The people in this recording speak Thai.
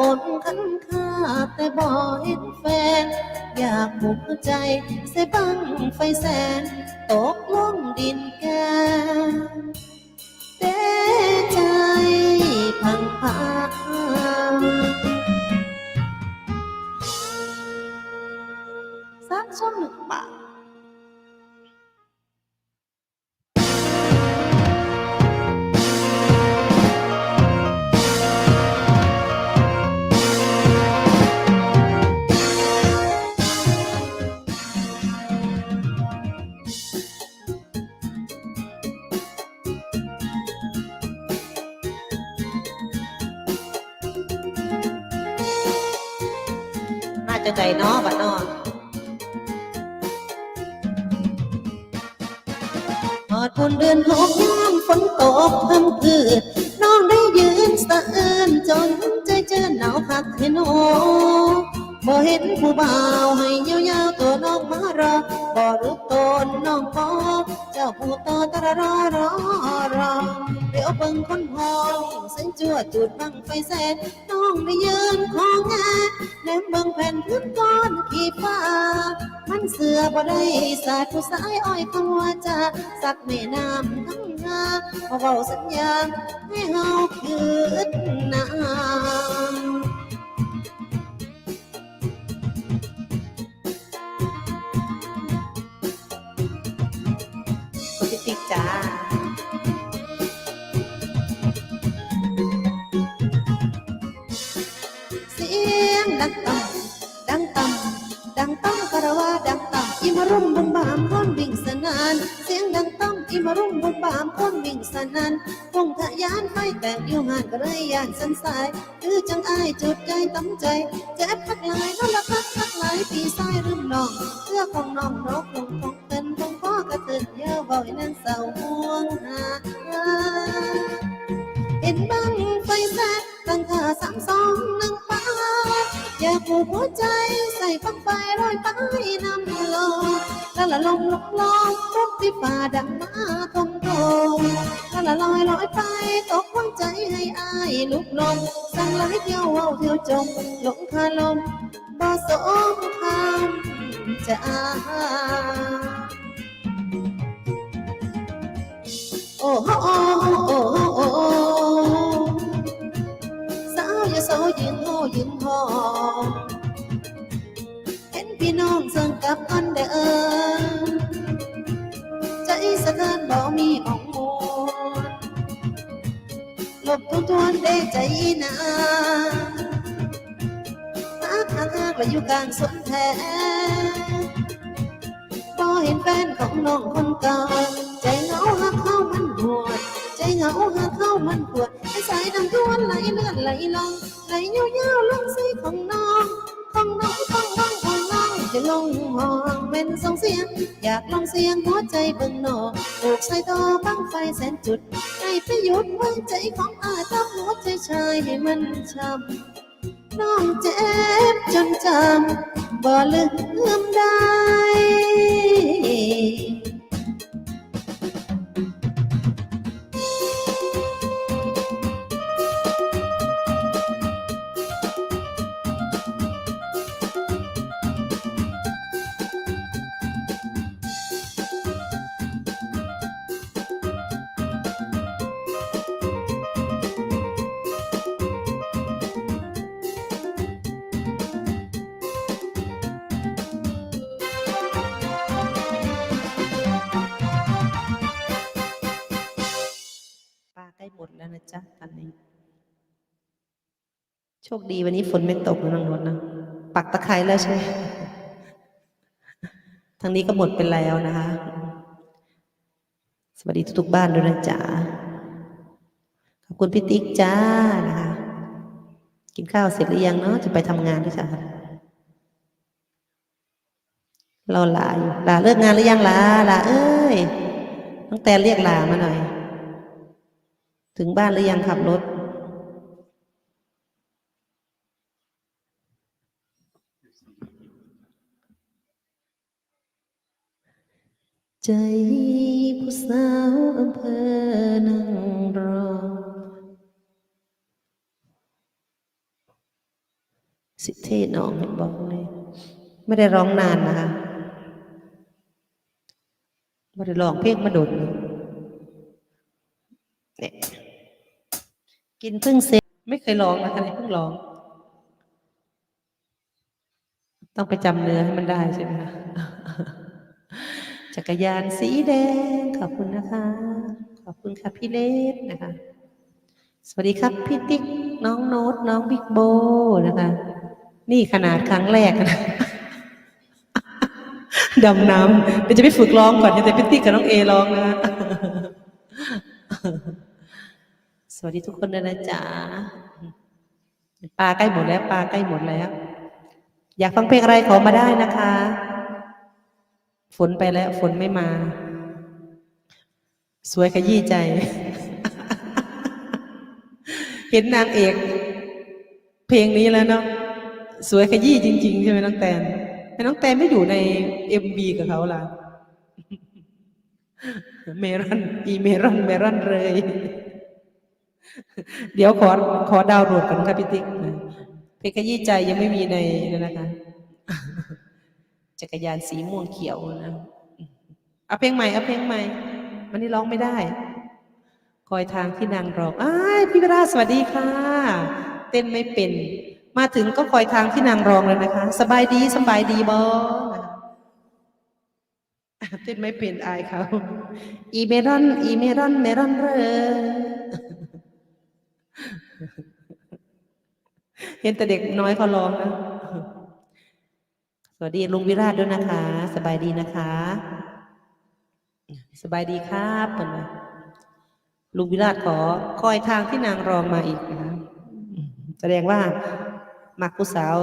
อดคันค่าแต่บ่เห็นแฟน อยากบุกใจใส่บังไฟแสน ตกลงดินแกนเด้ จะใจเนาะบัดเนาะพอดคนเดือนหกยามฝนตกทำคืนน้องได้ยืนสะอื้นจนใจเจอหนาวคักให้น้อบ่เห็นผู้บ่าวให้ยาวๆตัวน้องมารอบ่รู้ตนน้องพอเจ้าผู้ต่อตรอรอรอรอเดี๋ยวเบิ่งคนพองซึ่งจัวจุดบังไฟแสนน้องได้ยืนของงาน แนมเบิ่งแผ่นพื้นก้อนขี้ฟ้า มันเสือบ่ได้สาดผู้สายอ้อยคำว่าจะสักแม่น้ำทั้งงาพอเว้าสัญญาให้เฮาคืนน้ำติดจ้า ดังต่ำดังต่ำดังต้องคารวะดังต่ำอิมารุมบุมบามคนวิ่งสนาน เสียงดังต้องอิมารุมบุมบามคนวิ่งสนานวงทะยานไฟแตกอยู่ห่างก็เลยยานสันสายคือจังอายจุดใจตั้งใจเจ็บพักหลายนั่นละพักพักหลายปีซ้ายรึมน้องเสื้อของน้องนกลงคงเป็นคงพ่อกระตือเยอะบ่อยนั่นเศร้าห่วงหาเห็นบังไฟแสกตั้งค่าสามสองหนึ่ง ผูกหัวใจใส่ฟังไฟลอยไปนำลมละละลมลมลมทุกที่ฝ่าดังมาทงโตละละลอยลอยไปตกวางใจให้อายลุกลมสั่งไหลเที่ยวเว้าเที่ยวจมหลงคาลมบ่สมคำจะอาโอ้โหโอ้ ยืนโหยืนหอเห็นพี่น้องเสิงกับกันเด้อใจสะเทือนบ่มีอ่องมวนหลบทวนทวนได้ใจนาหากหากหากและอยู่กลางสนแท้พอเห็นแฟนของน้องคนเก่าใจเหงาหัก เหงาหักเข้ามันปวดให้สายน้ำทวนไหลเลือนไหลลงไหลยาวๆลงสีของน้องของน้องของน้องของน้องจะลงห้องเป็นสองเสียง อยากลองเสียงหัวใจเบิ่งนอกปลูกใส่ต่อบังไฟแสนจุดให้ไปหยุดไว้ใจของอายทับหัวใจชายให้มันช้ำน้องเจ็บจนจำบ่ลืมได้ ปลาใกล้หมดแล้วนะจ๊ะตอนนี้ โชคดีวันนี้ฝนไม่ตกนะน้องนวลนะ ปักตะไคร้แล้วใช่ทางนี้ก็หมดไปแล้วนะคะ สวัสดีทุกๆบ้านด้วยนะจ๊ะ ขอบคุณพี่ติ๊กจ้านะคะ กินข้าวเสร็จหรือยังเนาะ จะไปทำงานด้วยจ้ะรอลาอยู่ลาเลิกงานหรือยังลาลาเอ้ยตั้งแต่เรียกลามาหน่อย ถึงบ้านหรือยังขับรถ ใจผู้สาวอำเภอนั่งรอ สิเทศน้องเห็นบอกเลย ไม่ได้ร้องนานนะคะไม่ได้ร้องเพลงมาโดดเนี่ย กินพึ่งเซไม่เคยร้องนะคะเนี่ยเพิ่งร้อง ต้องไปจำเนื้อให้มันได้ใช่ไหมคะจักรยานสีแดง ขอบคุณนะคะ ขอบคุณค่ะพี่เล็กนะคะ สวัสดีครับพี่ติ๊กน้องโน้ตน้องบิ๊กโบนะคะ นี่ขนาดครั้งแรกนะดำน้ำเดี๋ยวจะไปฝึกร้องก่อนเดี๋ยวจะพี่ติ๊กกับน้องเอร้องนะ สวัสดีทุกคนนะจ๊ะปลาใกล้หมดแล้วปลาใกล้หมดแล้ว อยากฟังเพลงอะไรขอมาได้นะคะ ฝนไปแล้ว ฝนไม่มา สวยขยี้ใจ เห็นนางเอก เพลงนี้แล้วเนาะสวยขยี้จริง ๆ ใช่ไหมน้องแตนให้น้องแตนไม่อยู่ในเอ็มบีกับเขาล่ะเมรอนอีเมรอนเมรอนเลย เดี๋ยวขอขอดาวน์โหลดกันครับพี่ติ๊กเพลงขยี้ใจยังไม่มีในนั่นนะคะ จักรยานสีม่วงเขียวนะเอาเพลงใหม่เอาเพลงใหม่วันนี้ร้องไม่ได้ คอยทางที่นางร้องอ้ายพี่เวลาสวัสดีค่ะ เต้นไม่เป็น มาถึงก็คอยทางที่นางร้องแล้วนะคะ สบายดีสบายดีบอเต้นไม่เป็นอายเขา อีเมรอน อีเมรอน เมรอนเรอ เห็นแต่เด็กน้อยเขาร้องนะสวัสดีลุงวิราชด้วยนะคะ สบายดีนะคะ สบายดีครับเปิดมาลุงวิราชขอคอยทางที่นางรองมาอีกนะคะแสดงว่ามักผู้สาว